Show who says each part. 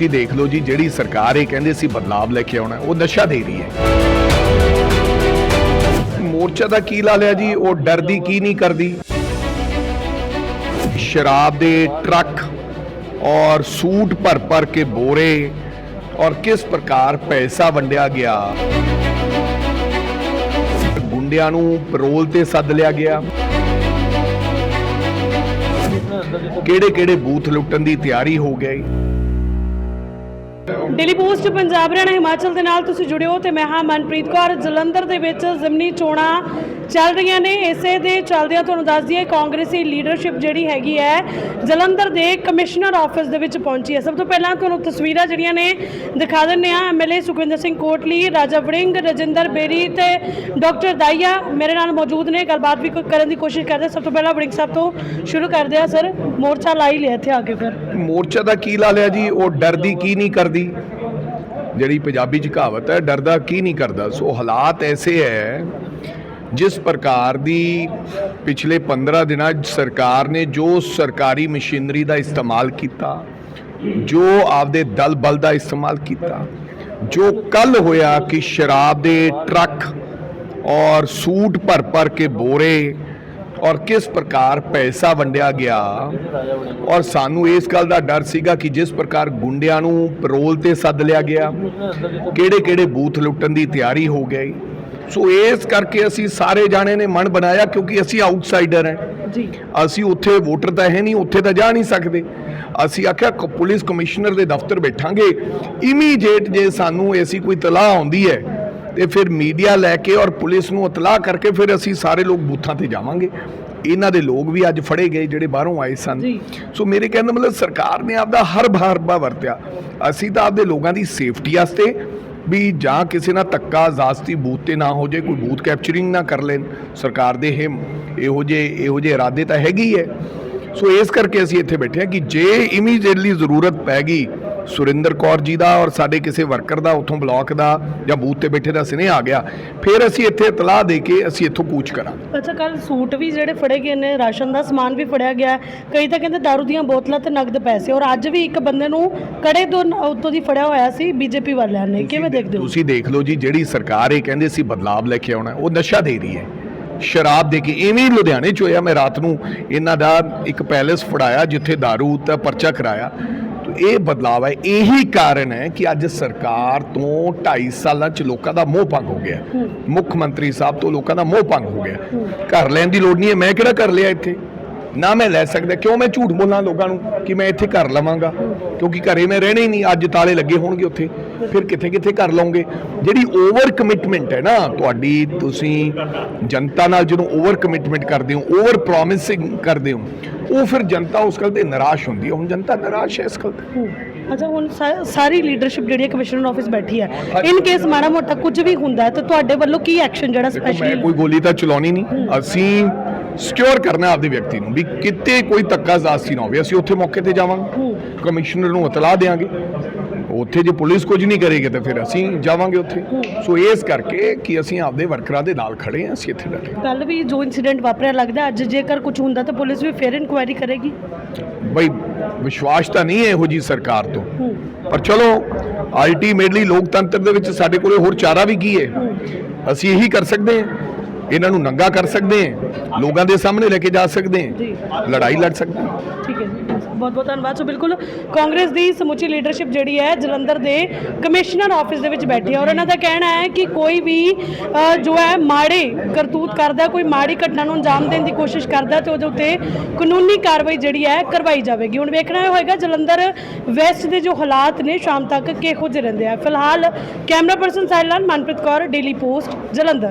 Speaker 1: ਤੁਸੀਂ ਦੇਖ ਲਓ ਜੀ, ਜਿਹੜੀ ਸਰਕਾਰ ਇਹ ਕਹਿੰਦੇ ਸੀ ਬਦਲਾਵ ਲੈ ਕੇ ਆਉਣਾ, ਉਹ ਨਸ਼ਾ ਦੇ ਰਹੀ ਹੈ। ਮੋਰਚਾ ਦਾ ਕੀ ਲਾ ਲਿਆ ਜੀ? ਉਹ ਡਰਦੀ ਕੀ ਨਹੀਂ ਕਰਦੀ? ਸ਼ਰਾਬ ਦੇ ਟਰੱਕ ਔਰ ਸੂਟ ਭਰ ਭਰ ਕੇ ਬੋਰੇ ਔਰ ਕਿਸ ਪ੍ਰਕਾਰ ਪੈਸਾ ਵੰਡਿਆ ਗਿਆ? ਗੁੰਡਿਆਂ ਨੂੰ ਪੈਰੋਲ ਤੇ ਸੱਦ ਲਿਆ ਗਿਆ। ਕਿਹੜੇ ਕਿਹੜੇ ਬੂਥ ਲੁੱਟਣ ਦੀ ਤਿਆਰੀ ਹੋ ਗਈ?
Speaker 2: ਡੇਲੀ ਪੋਸਟ, ਪੰਜਾਬ ਹਰਿਆਣਾ, ਹਿਮਾਚਲ ਦੇ ਨਾਲ ਤੁਸੀਂ ਜੁੜਿਓ ਤੇ ਮੈਂ ਹਾਂ ਮਨਪ੍ਰੀਤ ਕੌਰ। ਜਲੰਧਰ ਦੇ ਵਿੱਚ ਜ਼ਮਨੀ ਚੋਣਾਂ ਚੱਲ ਰਹੀਆਂ ਨੇ। ਇਸੇ ਦੇ ਚੱਲਦਿਆਂ ਤੁਹਾਨੂੰ ਦੱਸ ਦਈਏ, ਕਾਂਗਰਸੀ ਲੀਡਰਸ਼ਿਪ ਜਿਹੜੀ ਹੈਗੀ ਹੈ, ਜਲੰਧਰ ਦੇ ਕਮਿਸ਼ਨਰ ਆਫਿਸ ਦੇ ਵਿੱਚ ਪਹੁੰਚੀ ਹੈ। ਸਭ ਤੋਂ ਪਹਿਲਾਂ ਤੁਹਾਨੂੰ ਤਸਵੀਰਾਂ ਜਿਹੜੀਆਂ ਨੇ ਦਿਖਾ ਦਿੰਨੇ ਆ ਐਮਐਲਏ ਸੁਖਵਿੰਦਰ ਸਿੰਘ ਕੋਟਲੀ, ਰਾਜਾ ਵੜਿੰਗ, ਰਜਿੰਦਰ ਬੇਰੀ ਤੇ ਡਾਕਟਰ ਦਾਈਆ ਮੇਰੇ ਨਾਲ ਮੌਜੂਦ ਨੇ। ਗੱਲਬਾਤ ਵੀ ਕਰਨ ਦੀ ਕੋਸ਼ਿਸ਼ ਕਰਦੇ ਸਭ ਤੋਂ ਪਹਿਲਾਂ ਵੜਿੰਗ ਸਾਹਿਬ ਤੋਂ ਸ਼ੁਰੂ ਕਰਦੇ ਆ ਸਰ, ਮੋਰਚਾ ਲਾਈ ਲਿਆ ਇੱਥੇ ਆ ਕੇ ਫਿਰ।
Speaker 1: ਮੋਰਚਾ ਦਾ ਕੀ ਲਾ ਲਿਆ ਜੀ? ਉਹ ਡਰਦੀ ਕੀ ਨਹੀਂ ਕਰਦੀ? ਜਿਹੜੀ ਪੰਜਾਬੀ ਚ ਕਹਾਵਤ ਹੈ, ਡਰਦਾ ਕੀ ਨਹੀਂ ਕਰਦਾ। ਸੋ ਹਾਲਾਤ ਐਸੇ ਹੈ, ਜਿਸ ਪ੍ਰਕਾਰ ਦੀ ਪਿਛਲੇ 15 ਦਿਨਾਂ ਸਰਕਾਰ ਨੇ ਜੋ ਸਰਕਾਰੀ ਮਸ਼ੀਨਰੀ ਦਾ ਇਸਤੇਮਾਲ ਕੀਤਾ, ਜੋ ਆਪਦੇ ਦਲ ਬਲ ਦਾ ਇਸਤੇਮਾਲ ਕੀਤਾ, ਜੋ ਕੱਲ ਹੋਇਆ ਕਿ ਸ਼ਰਾਬ ਦੇ ਟਰੱਕ ਔਰ ਸੂਟ ਭਰ ਭਰ ਕੇ ਬੋਰੇ ਔਰ ਕਿਸ ਪ੍ਰਕਾਰ ਪੈਸਾ ਵੰਡਿਆ ਗਿਆ? ਔਰ ਸਾਨੂੰ ਇਸ ਗੱਲ ਦਾ ਡਰ ਸੀਗਾ ਕਿ ਜਿਸ ਪ੍ਰਕਾਰ ਗੁੰਡਿਆਂ ਨੂੰ ਪੈਰੋਲ ਤੇ ਸੱਦ ਲਿਆ ਗਿਆ ਕਿਹੜੇ ਕਿਹੜੇ ਬੂਥ ਲੁੱਟਣ ਦੀ ਤਿਆਰੀ ਹੋ ਗਈ। ਸੋ ਇਸ ਕਰਕੇ ਅਸੀਂ ਸਾਰੇ ਜਾਣੇ ਨੇ ਮਨ ਬਣਾਇਆ ਕਿਉਂਕਿ ਅਸੀਂ ਆਊਟਸਾਈਡਰ ਹਾਂ।
Speaker 2: ਜੀ।
Speaker 1: ਅਸੀਂ ਉੱਥੇ ਵੋਟਰ ਤਾਂ ਹੈ ਨਹੀਂ ਉੱਥੇ ਤਾਂ ਜਾ ਨਹੀਂ ਸਕਦੇ। ਅਸੀਂ ਆਖਿਆ ਪੁਲਿਸ ਕਮਿਸ਼ਨਰ ਦੇ ਦਫ਼ਤਰ ਬੈਠਾਂਗੇ। ਇਮੀਡੀਏਟ ਜੇ ਸਾਨੂੰ ਐਸੀ ਕੋਈ ਤਲਾਹ ਆਉਂਦੀ ਹੈ ਤੇ ਫਿਰ ਮੀਡੀਆ ਲੈ ਕੇ ਔਰ ਪੁਲਿਸ ਨੂੰ ਇਤਲਾਹ ਕਰਕੇ ਫਿਰ ਅਸੀਂ ਸਾਰੇ ਲੋਕ ਬੂਥਾਂ ਤੇ ਜਾਵਾਂਗੇ। ਇਹਨਾਂ ਦੇ ਲੋਕ ਵੀ ਅੱਜ ਫੜੇ ਗਏ ਜਿਹੜੇ ਬਾਹਰੋਂ ਆਏ ਸਨ।
Speaker 2: ਜੀ।
Speaker 1: ਸੋ ਮੇਰੇ ਕਹਿਣ ਦਾ ਮਤਲਬ ਸਰਕਾਰ ਨੇ ਆਪਦਾ ਹਰ ਭਾਰਬਾ ਵਰਤਿਆ। ਅਸੀਂ ਤਾਂ ਆਪਦੇ ਲੋਕਾਂ ਦੀ ਸੇਫਟੀ ਵਾਸਤੇ ਵੀ ਜਾਂ ਕਿਸੇ ਨਾਲ ਧੱਕਾ ਜ਼ਾਸਤੀ ਬੂਥ ਤੇ ਨਾ ਹੋ ਜਾਏ ਕੋਈ ਬੂਥ ਕੈਪਚਰਿੰਗ ਨਾ ਕਰ ਲੈਣ ਸਰਕਾਰ ਦੇ ਇਹ ਇਹੋ ਜਿਹੇ ਇਹੋ ਜਿਹੇ ਇਰਾਦੇ ਤਾਂ ਹੈਗੇ ਹੀ ਹੈ। ਸੋ ਇਸ ਕਰਕੇ ਅਸੀਂ ਇੱਥੇ ਬੈਠੇ ਹਾਂ ਕਿ ਜੇ ਇਮੀਡੀਏਟਲੀ ਜ਼ਰੂਰਤ ਪੈ ਗਈ ਸੁਰਿੰਦਰ ਕੌਰ ਜੀ ਦਾ ਔਰ ਸਾਡੇ ਕਿਸੇ ਵਰਕਰ ਦਾ ਉੱਥੋਂ ਬਲਾਕ ਦਾ ਜਾਂ ਬੂਥ ਤੇ ਬੈਠੇ ਦਾ ਸਨੇਹ ਆ ਗਿਆ। ਫਿਰ ਅਸੀਂ ਇੱਥੇ ਇਤਲਾਹ ਦੇ ਕੇ ਅਸੀਂ ਇੱਥੋਂ ਕੂਚ ਕਰਾਂਗੇ
Speaker 2: ਅੱਛਾ ਕੱਲ ਸੂਟ ਵੀ ਜਿਹੜੇ ਫੜੇ ਗਏ ਨੇ ਰਾਸ਼ਨ ਦਾ ਸਮਾਨ ਵੀ ਫੜਿਆ ਗਿਆ। ਕਈ ਤਾਂ ਕਹਿੰਦੇ ਦਾਰੂ ਦੀਆਂ ਬੋਤਲਾਂ ਤੇ ਨਗਦ ਪੈਸੇ ਔਰ ਅੱਜ ਵੀ ਇੱਕ ਬੰਦੇ ਨੂੰ ਕੜੇ ਤੋਂ ਉੱਤੋਂ ਦੀ ਫੜਿਆ ਹੋਇਆ ਸੀ ਬੀਜੇਪੀ ਵਾਲਿਆਂ ਨੇ। ਕਿਵੇਂ ਦੇਖਦੇ ਹੋ?
Speaker 1: ਤੁਸੀਂ ਦੇਖ ਲਓ ਜੀ ਜਿਹੜੀ ਸਰਕਾਰ ਇਹ ਕਹਿੰਦੇ ਸੀ ਬਦਲਾਵ ਲੈ ਕੇ ਆਉਣਾ ਉਹ ਨਸ਼ਾ ਦੇ ਰਹੀ ਹੈ। ਸ਼ਰਾਬ ਦੇ ਕੇ ਇਵੇਂ ਲੁਧਿਆਣੇ ਚ ਹੋਇਆ ਮੈਂ ਰਾਤ ਨੂੰ ਇਹਨਾਂ ਦਾ ਇੱਕ ਪੈਲੇਸ ਫੜਾਇਆ ਜਿੱਥੇ दारू ਦਾ ਪਰਚਾ ਕਰਾਇਆ। ਇਹ ਬਦਲਾਵ ਹੈ ਇਹੀ ਕਾਰਨ ਹੈ ਕਿ ਅੱਜ ਸਰਕਾਰ ਤੋਂ 2.5 ਸਾਲਾਂ ਚ ਲੋਕਾਂ ਦਾ ਮੋਹ ਭੰਗ ਹੋ ਗਿਆ ਮੁੱਖ ਮੰਤਰੀ ਸਾਹਿਬ ਤੋਂ ਲੋਕਾਂ ਦਾ ਮੋਹ ਭੰਗ ਹੋ ਗਿਆ ਘਰ ਲੈਣ ਦੀ ਲੋੜ ਨਹੀਂ ਹੈ ਮੈਂ ਕਿਹੜਾ ਕਰ ਲਿਆ ਇੱਥੇ? ਨਾ ਮੈਂ ਲੈ ਸਕਦਾ ਕਿਉਂ ਮੈਂ ਝੂਠ ਬੋਲਾਂ ਲੋਕਾਂ ਨੂੰ ਕਿ ਮੈਂ ਇੱਥੇ ਘਰ ਲਵਾਂਗਾ? ਕਿਉਂਕਿ ਘਰੇ ਮੈਂ ਰਹਿਣਾ ਹੀ ਨਹੀਂ ਅੱਜ ਤਾਲੇ ਲੱਗੇ ਹੋਣਗੇ ਉੱਥੇ। ਫਿਰ ਕਿੱਥੇ ਕਿੱਥੇ ਕਰ ਲਵਾਂਗੇ ਜਿਹੜੀ ਓਵਰ ਕਮਿਟਮੈਂਟ ਹੈ ਨਾ ਤੁਹਾਡੀ ਤੁਸੀਂ ਜਨਤਾ ਨਾਲ ਜਦੋਂ ਓਵਰ ਕਮਿਟਮੈਂਟ ਕਰਦੇ ਹੋ ਓਵਰ ਪ੍ਰੋਮਿਸਿੰਗ ਕਰਦੇ ਹੋ ਉਹ ਫਿਰ ਜਨਤਾ ਉਸ ਗੱਲ ਤੇ ਨਿਰਾਸ਼ ਹੁੰਦੀ ਹੈ। ਹੁਣ ਜਨਤਾ ਨਿਰਾਸ਼ ਹੈ ਇਸ ਗੱਲ ਤੇ।
Speaker 2: ਅੱਛਾ ਹੁਣ ਸਾਰੀ ਲੀਡਰਸ਼ਿਪ ਜਿਹੜੀ ਹੈ ਕਮਿਸ਼ਨਰ ਆਫਿਸ ਬੈਠੀ ਹੈ। ਇਨ ਕੇਸ ਮਾੜਾ ਮੋਟਾ ਕੁਝ ਵੀ ਹੁੰਦਾ ਹੈ ਤਾਂ ਤੁਹਾਡੇ ਵੱਲੋਂ ਕੀ ਐਕਸ਼ਨ ਜਿਹੜਾ
Speaker 1: ਦੇਖੋ ਮੈਂ
Speaker 2: ਸਪੈਸ਼ਲੀ
Speaker 1: ਕੋਈ ਗੋਲੀ ਤਾਂ ਚਲਾਉਣੀ ਨਹੀਂ। ਅਸੀਂ ਸਿਕਿਉਰ ਕਰਨਾ ਆਪਦੇ ਵਿਅਕਤੀ ਨੂੰ ਵੀ ਕਿਤੇ ਕੋਈ ਧੱਕਾ ਜ਼ਾਸਤੀ ਨਾ ਹੋਵੇ। ਅਸੀਂ ਉੱਥੇ ਮੌਕੇ ਤੇ ਜਾਵਾਂਗੇ। ਕਮਿਸ਼ਨਰ ਨੂੰ ਇਤਲਾਹ ਦੇਵਾਂਗੇ ਉੱਥੇ ਜੇ ਪੁਲਿਸ ਕੁਝ ਨਹੀਂ ਕਰੇਗੀ ਤਾਂ ਫਿਰ ਅਸੀਂ ਜਾਵਾਂਗੇ ਉੱਥੇ। ਸੋ ਇਸ ਕਰਕੇ ਕਿ ਅਸੀਂ ਆਪਦੇ ਵਰਕਰਾਂ ਦੇ ਨਾਲ ਖੜੇ ਹਾਂ ਅਸੀਂ ਇੱਥੇ ਡਟੇ
Speaker 2: ਕੱਲ ਵੀ ਜੋ ਇਨਸੀਡੈਂਟ ਵਾਪਰਿਆ ਲੱਗਦਾ ਅੱਜ ਜੇਕਰ ਕੁਝ ਹੁੰਦਾ ਤਾਂ ਪੁਲਿਸ ਵੀ ਫੇਰ ਇਨਕੁਆਇਰੀ ਕਰੇਗੀ।
Speaker 1: ਬਈ ਵਿਸ਼ਵਾਸ ਤਾਂ ਨਹੀਂ ਹੈ ਇਹੋ ਜੀ ਸਰਕਾਰ ਤੋਂ। ਪਰ ਚਲੋ ਅਲਟੀਮੇਟਲੀ ਲੋਕਤੰਤਰ ਦੇ ਵਿੱਚ ਸਾਡੇ ਕੋਲੇ ਹੋਰ ਚਾਰਾ ਵੀ ਕੀ ਹੈ। ਅਸੀਂ ਇਹੀ ਕਰ ਸਕਦੇ ਹਾਂ। ਇਹਨਾਂ ਨੂੰ ਨੰਗਾ ਕਰ ਸਕਦੇ ਹਾਂ ਲੋਕਾਂ ਦੇ ਸਾਹਮਣੇ ਲੈ ਕੇ ਜਾ ਸਕਦੇ। ਹਾਂ ਲੜਾਈ ਲੜ ਸਕਦੇ ਹਾਂ।
Speaker 2: ਠੀਕ ਹੈ ਬਹੁਤ ਬਹੁਤ ਧੰਨਵਾਦ। ਸੋ ਬਿਲਕੁਲ ਕਾਂਗਰਸ ਦੀ ਸਮੁੱਚੀ ਲੀਡਰਸ਼ਿਪ ਜਿਹੜੀ ਹੈ ਜਲੰਧਰ ਦੇ ਕਮਿਸ਼ਨਰ ਆਫਿਸ ਦੇ ਵਿੱਚ ਬੈਠੀ ਹੈ ਔਰ ਇਹਨਾਂ ਦਾ ਕਹਿਣਾ ਹੈ ਕਿ ਕੋਈ ਵੀ ਜੋ ਹੈ ਮਾੜੇ ਕਰਤੂਤ ਕਰਦਾ ਕੋਈ ਮਾੜੀ ਘਟਨਾ ਨੂੰ ਅੰਜਾਮ ਦੇਣ ਦੀ ਕੋਸ਼ਿਸ਼ ਕਰਦਾ ਤੇ ਉਹਦੇ ਉੱਤੇ ਕਾਨੂੰਨੀ ਕਾਰਵਾਈ ਜਿਹੜੀ ਹੈ ਕਰਵਾਈ ਜਾਵੇਗੀ। ਹੁਣ ਵੇਖਣਾ ਹੋਏਗਾ ਜਲੰਧਰ ਵੈਸਟ ਦੇ ਜੋ ਹਾਲਾਤ ਨੇ ਸ਼ਾਮ ਤੱਕ ਕਿਹੋ ਜਿਹੇ ਰਹਿੰਦੇ ਆ। ਫਿਲਹਾਲ ਕੈਮਰਾ ਪਰਸਨ ਸਾਹਿਲ ਨਾਲ ਮਨਪ੍ਰੀਤ ਕੌਰ ਡੇਲੀ ਪੋਸਟ ਜਲੰਧਰ।